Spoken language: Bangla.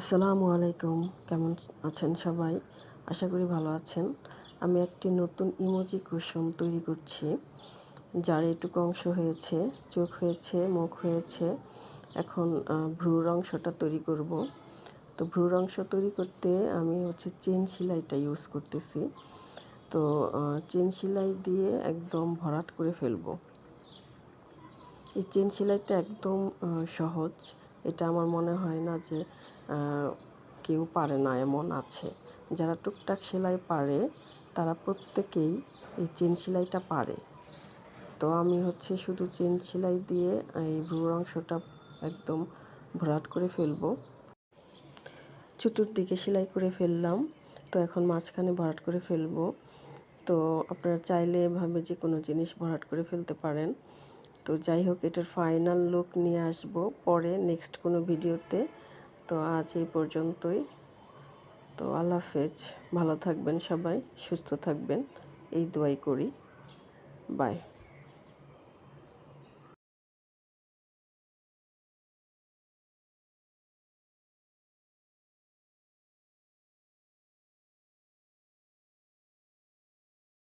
আসসালামু আলাইকুম। কেমন আছেন সবাই? আশা করি ভালো আছেন। আমি একটি নতুন ইমোজি কুসুম তৈরি করছি, যার এটুকু অংশ হয়েছে, চোখ হয়েছে, মুখ হয়েছে। এখন ভ্রুর অংশটা তৈরি করব। তো ভ্রুর অংশ তৈরি করতে আমি হচ্ছে চেন সেলাইটা ইউজ করতেছি। তো চেন সেলাই দিয়ে একদম ভরাট করে ফেলব। এই চেন সেলাইটা একদম সহজ। এটা আমার মনে হয় না যে কেউ পারে না, এমন আছে। যারা টুকটাক সেলাই পারে, তারা প্রত্যেকেই এই চেন সেলাইটা পারে। তো আমি হচ্ছে শুধু চেন সেলাই দিয়ে এই ভ্রুর অংশটা একদম ভরাট করে ফেলব। চতুর্দিকে সেলাই করে ফেললাম, তো এখন মাঝখানে ভরাট করে ফেলব। তো আপনারা চাইলে এভাবে যে কোনো জিনিস ভরাট করে ফেলতে পারেন। তো যাই হোক, এটার ফাইনাল লুক নিয়ে আসব পরে নেক্সট কোনো ভিডিওতে তো আজ এই পর্যন্তই। তো আল্লাহ হাফেজ। ভালো থাকবেন সবাই, সুস্থ থাকবেন। এই দোয়াই করি। বাই